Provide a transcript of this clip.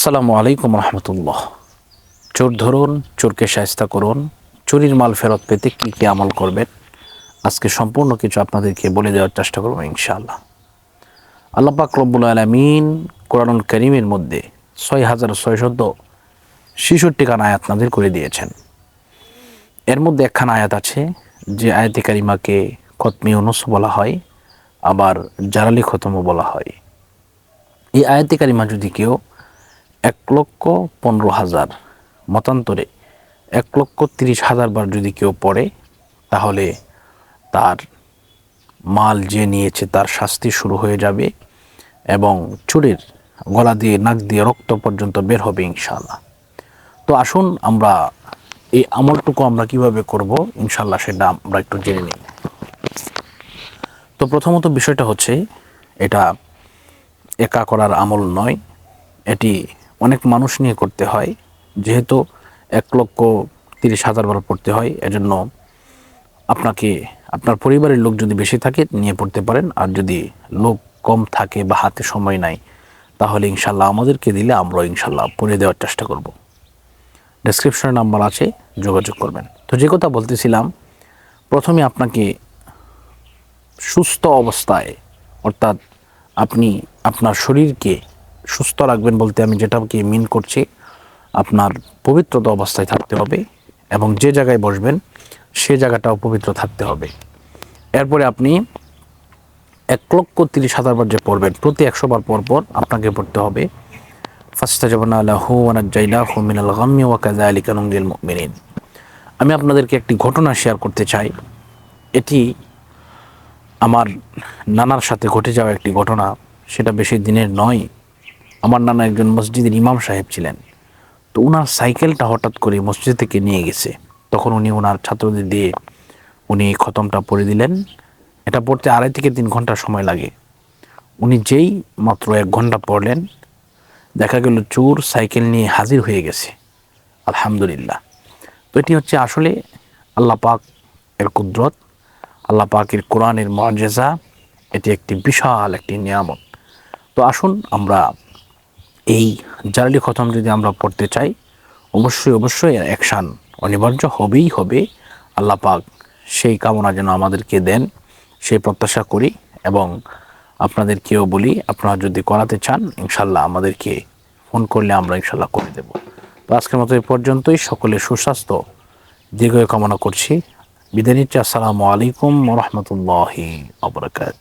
আসসালামু আলাইকুম রহমতুল্লাহ। চোর ধরুন, চোরকে সায়স্তা করুন, চুরির মাল ফেরত পেতে কী কী আমল করবেন? আজকে সম্পূর্ণ কিছু আপনাদেরকে বলে দেওয়ার চেষ্টা করব ইনশাআল্লাহ। আল্লাহ পাক রব্বুল আলমিন কোরআনুল করিমের মধ্যে ছয় হাজার ছয়শত ছেষট্টি খান আয়াত নাজির করে দিয়েছেন। এর মধ্যে একখান আয়াত আছে, যে আয়াতে কারিমাকে খতমি অনুস বলা হয়, আবার জারালি খতমও বলা হয়। এই আয়াতে কারিমা যদি কেউ এক লক্ষ পনেরো হাজার। মতান্তরে এক লক্ষ তিরিশ হাজার বার যদি কেউ পড়ে, তাহলে তার মাল যে নিয়েছে তার শাস্তি শুরু হয়ে যাবে এবং চুরির গলা দিয়ে, নাক দিয়ে রক্ত পর্যন্ত বের হবে ইনশাল্লাহ তো আসুন আমরা এই আমলটুকু আমরা কীভাবে করব ইনশাল্লাহ সেটা আমরা একটু জেনে নিই। তো প্রথমত বিষয়টা হচ্ছে, এটা একা করার আমল নয়, এটি অনেক মানুষ নিয়ে করতে হয়। যেহেতু এক লক্ষ তিরিশ হাজার বার পড়তে হয়, এজন্য আপনাকে, আপনার পরিবারের লোক যদি বেশি থাকে নিয়ে পড়তে পারেন। আর যদি লোক কম থাকে বা হাতে সময় নাই, তাহলে ইনশাল্লাহ আমাদেরকে দিলে আমরা ইনশাল্লাহ পড়ে দেওয়ার চেষ্টা করব। ডেসক্রিপশনে নাম্বার আছে, যোগাযোগ করবেন। তো যে কথা বলতেছিলাম, প্রথমে আপনাকে সুস্থ অবস্থায়, অর্থাৎ আপনি আপনার শরীরকে সুস্থ রাখবেন বলতে আমি যেটাকে মিন করছি, আপনার পবিত্রতা অবস্থায় থাকতে হবে এবং যে জায়গায় বসবেন, সে জায়গাটাও পবিত্র থাকতে হবে। এরপরে আপনি এক লক্ষ তিরিশ হাজার বার যে পড়বেন, প্রতি একশো বার পর পর আপনাকে পড়তে হবে। ওয়ানাজ্জাইলা হু মিনাল আমি আপনাদেরকে একটি ঘটনা শেয়ার করতে চাই। এটি আমার নানার সাথে ঘটে যাওয়া একটি ঘটনা, সেটা বেশি দিনের নয়। আমার নানা একজন মসজিদের ইমাম সাহেব ছিলেন। তো ওনার সাইকেলটা হঠাৎ করে মসজিদ থেকে নিয়ে গেছে। তখন উনি ওনার ছাত্রদের দিয়ে উনি খতমটা পড়ে দিলেন। এটা পড়তে আড়াই থেকে তিন ঘণ্টা সময় লাগে। উনি যেই মাত্র এক ঘণ্টা পড়লেন, দেখা গেল চোর সাইকেল নিয়ে হাজির হয়ে গেছে। আলহামদুলিল্লাহ। তো এটি হচ্ছে আসলে আল্লাহ পাক এর কুদরত, আল্লাহ পাকের কোরআনের মর্যাদা। এটি একটি বিশাল একটি নিয়ামত। তো আসুন আমরা এই জারালি খতম যদি আমরা পড়তে চাই, অবশ্যই অবশ্যই অ্যাকশান অনিবার্য হবেই হবে। আল্লাহ পাক সেই কামনা যেন আমাদেরকে দেন, সেই প্রত্যাশা করি এবং আপনাদেরকেও বলি, আপনারা যদি করাতে চান, ইনশাল্লাহ আমাদেরকে ফোন করলে আমরা ইনশাল্লাহ করে দেব। তো আজকের মতো এ পর্যন্তই। সকলে সুস্বাস্থ্য দীর্ঘ কামনা করছি। বিদায় নিচ্ছি। আসসালামু আলাইকুম রহমতুল্লাহি আবরকাত